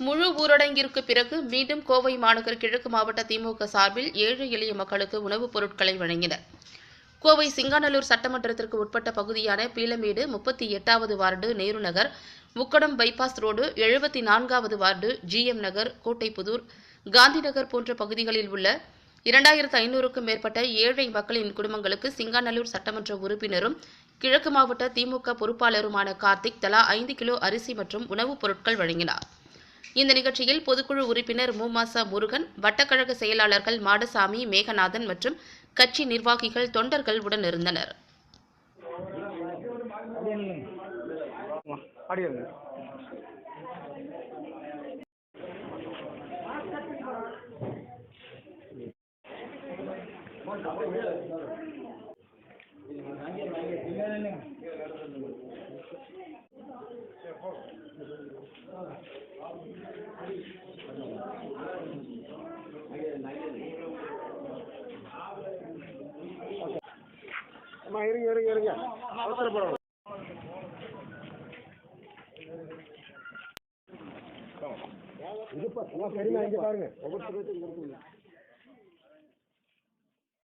முழு ஊரடங்கிற்கு பிறகு மீண்டும் கோவை மாநகர் கிழக்கு மாவட்ட திமுக சார்பில் ஏழை எளிய மக்களுக்கு உணவுப் பொருட்களை வழங்கினர். கோவை சிங்காநல்லூர் சட்டமன்றத்திற்கு உட்பட்ட பகுதியான பீளமேடு முப்பத்தி எட்டாவது வார்டு நேரு நகர் முக்கடம் பைபாஸ் ரோடு எழுபத்தி நான்காவது ward G M Nagar Kottaipudur Gandhi Nagar போன்ற பகுதிகளில் உள்ள இரண்டாயிரத்து ஐநூறுக்கும் மேற்பட்ட ஏழை மக்களின் குடும்பங்களுக்கு சிங்காநல்லூர் சட்டமன்ற உறுப்பினரும் கிழக்கு மாவட்ட திமுக பொறுப்பாளருமான கார்த்திக் தலா ஐந்து கிலோ அரிசி மற்றும் உணவுப் பொருட்கள் வழங்கினார். இந்த நிகழ்ச்சியில் பொதுக்குழு உறுப்பினர் முமாசா முருகன் வட்டக்கழக செயலாளர்கள் மாடசாமி மேகநாதன் மற்றும் கட்சி நிர்வாகிகள் தொண்டர்கள் உடன் இருந்தனர். அப்படியே அம்மா இருங்க இருங்க இருங்க. அவசரப்படணும். இங்கே பாருங்க. ஒவ்வொருத்தருக்கும்